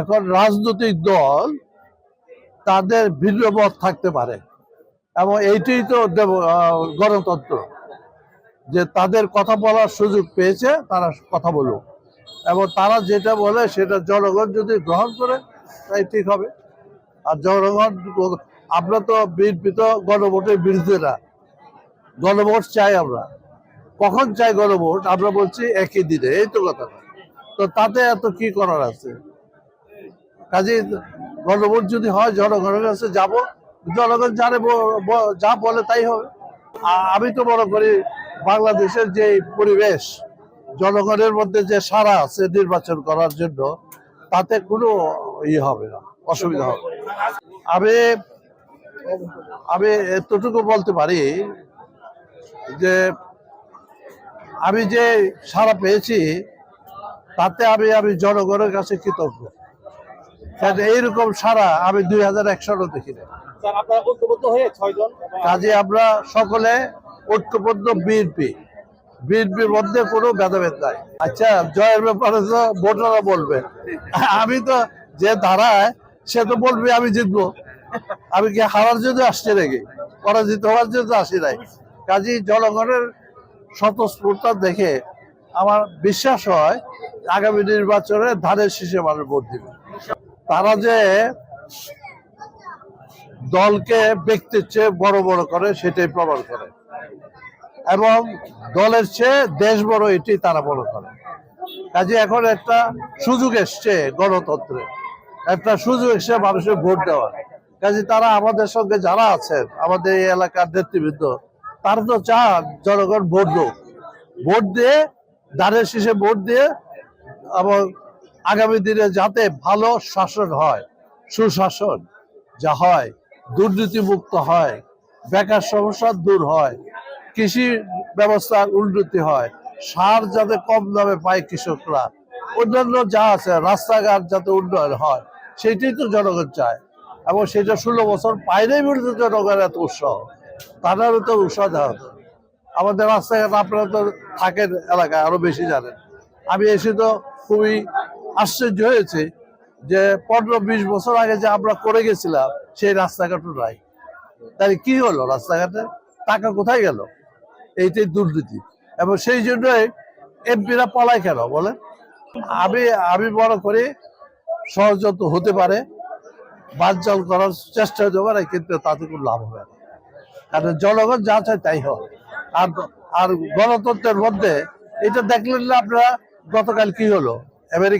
এখন রাজনৈতিক দল তাদের ভিন্ন মত থাকতে পারে। এবং এইটাই তো গণতন্ত্র, যে তাদের কথা বলার সুযোগ পেয়েছে, তারা কথা বলুক। এবং তারা যেটা বলে, সেটা জনগণ যদি গ্রহণ করে, তাই ঠিক হবে। আর জনগণ, আমরা তো বিএনপি তো গণভোটের বিরুদ্ধে না। গণভোট চাই আমরা। কখন চাই গণভোট? আমরা বলছি একই দিনে। এই তো কথা। তো তাতে এত কি করার আছে? কাজে গণভোট যদি হয়, জনগণের কাছে যাব। জনগণ জানে যা বলে তাই হবে। আমি তো মনে করি বাংলাদেশের যে পরিবেশ, জনগণের মধ্যে যে সারা আছে নির্বাচন করার জন্য, তাতে কোনো ইয়ে হবে না, অসুবিধা হবে। আমি আমি এতটুকু বলতে পারি যে, আমি যে সারা পেয়েছি, তাতে আমি আমি জনগণের কাছে কৃতজ্ঞ। এইরকম সারা আমি দুই হাজার এক দেখি না কাজে আমরা সকলে ঐক্যবদ্ধ বিএনপি। বিএনপির মধ্যে কোনো ভেদাভেদ নাই। আচ্ছা জয়ের ব্যাপারে তো ভোটাররা বলবে। আমি তো যে ধারায় সে তো বলবে আমি জিতবো। আমি কি হারার জন্য আসছি নাকি? পরাজিত হওয়ার জন্য আসি নাই। কাজী জনগণের স্বতঃস্ফূর্তা দেখে আমার বিশ্বাস হয় আগামী নির্বাচনে ধানের শীষে মানুষ ভোট দিবে। তারা যে দলকে ব্যক্তির চেয়ে বড় বড় করে সেটাই প্রমাণ করে। এবং দলের চেয়ে দেশ বড় এটি তারা বড় করে। কাজে এখন একটা সুযোগ এসছে গণতন্ত্রে। একটা সুযোগ এসছে মানুষের ভোট দেওয়ার। কাজে তারা আমাদের সঙ্গে যারা আছেন, আমাদের এই এলাকার নেতৃবৃন্দ, তারা তো চান জনগণ ভোট হোক ভোট দিয়ে দাঁড়ের শেষে ভোট দিয়ে, এবং আগামী দিনে যাতে ভালো শাসন হয়, সুশাসন যা হয় দুর্নীতি মুক্ত হয়, বেকার সমস্যা দূর হয়, কৃষি ব্যবস্থার উন্নতি হয়, সার যাতে কম দামে পায় কৃষকরা, অন্যান্য যা আছে, রাস্তাঘাট যাতে উন্নয়ন হয়, সেটাই তো জনগণ চায়। এবং সেটা ষোলো বছর পাইলেই বিরুদ্ধে জনগণের এত উৎসাহ। তাদেরও তো উৎসাহ দেওয়া হতো আমাদের রাস্তাঘাট আপনারা তো থাকেন এলাকায়, আরও বেশি জানেন। আমি এসে তো খুবই আশ্চর্য হয়েছে যে পনেরো বিশ বছর আগে যে আমরা করে গেছিলাম, সেই রাস্তাঘাটও নাই। তাই কি হলো রাস্তাঘাটে? টাকা কোথায় গেল? এইটাই দুর্নীতি। এবং সেই জন্যই এমপিরা পলায় কেন বলে আমি আমি মনে করি ষড়যন্ত্র হতে পারে বানচাল করার চেষ্টা হতে পারে, কিন্তু তাতে কোনো লাভ হবে না। কারণ জনগণ যা চায় তাই হবে আর আর গণতন্ত্রের মধ্যে এটা দেখলেন না আপনারা? গতকাল কি হলো? আমেরিকা